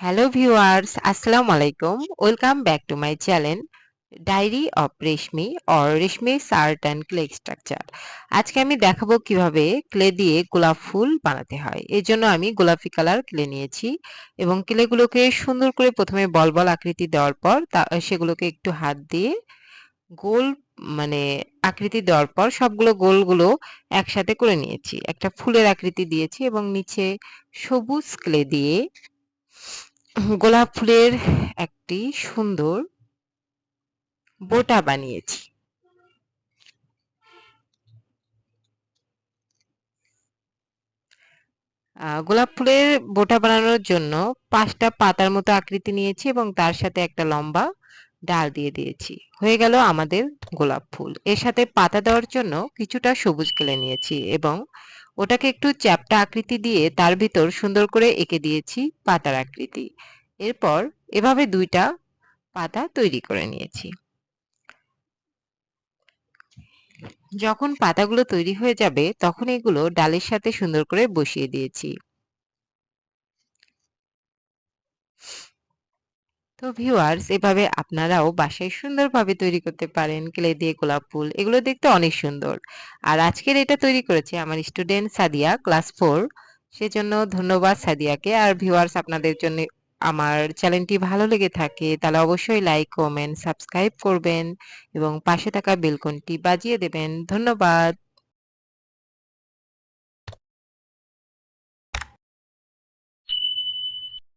Hello viewers আসসালামু আলাইকুম welcome back to my channel diary of Reshmi or Reshmi shirt and clay structure আজকে আমি দেখাবো কীভাবে ক্লে দিয়ে গোলাপ ফুল বানাতে হয়। এর জন্য আমি গোলাপি কালার ক্লে নিয়েছি এবং ক্লেগুলোকে সুন্দর করে প্রথমে বল বল আকৃতি দেওয়ার পর তা, সেগুলোকে একটু হাত দিয়ে গোল মানে আকৃতি দেওয়ার পর সবগুলো গোলগুলো একসাথে করে নিয়েছি। একটা ফুলের আকৃতি দিয়েছি এবং নিচে সবুজ ক্লে দিয়ে গোলাপ ফুলের একটি সুন্দর বোটা বানিয়েছি। গোলাপ ফুলের বোটা বানানোর জন্য পাঁচটা পাতার মতো আকৃতি নিয়েছি এবং তার সাথে একটা লম্বা ডাল দিয়ে দিয়েছি। হয়ে গেল আমাদের গোলাপ ফুল। এর সাথে পাতা দেওয়ার জন্য কিছুটা সবুজ কেলে নিয়েছি এবং ওটাকে একটু চ্যাপটা আকৃতি দিয়ে তার ভিতর সুন্দর করে এঁকে দিয়েছি পাতার আকৃতি। এরপর এভাবে দুইটা পাতা তৈরি করে নিয়েছি। যখন পাতাগুলো তৈরি হয়ে যাবে, তখন এগুলো ডালের সাথে সুন্দর করে বসিয়ে দিয়েছি। তো ভিউয়ার্স এভাবে আপনারাও বাসায় সুন্দরভাবে তৈরি করতে পারেন। ক্লে দিয়ে গোলাপ ফুল, এগুলো দেখতে অনেক সুন্দর। আর আজকের এটা তৈরি করেছে আমার স্টুডেন্ট সাদিয়া ক্লাস ফোর সেজন্য ধন্যবাদ সাদিয়াকে। আর ভিউয়ার্স আপনাদের জন্য আমার চ্যানেলটি ভালো লেগে থাকে, তাহলে অবশ্যই লাইক কমেন্ট সাবস্ক্রাইব করবেন এবং পাশে থাকা বেলকনটি বাজিয়ে দেবেন। ধন্যবাদ।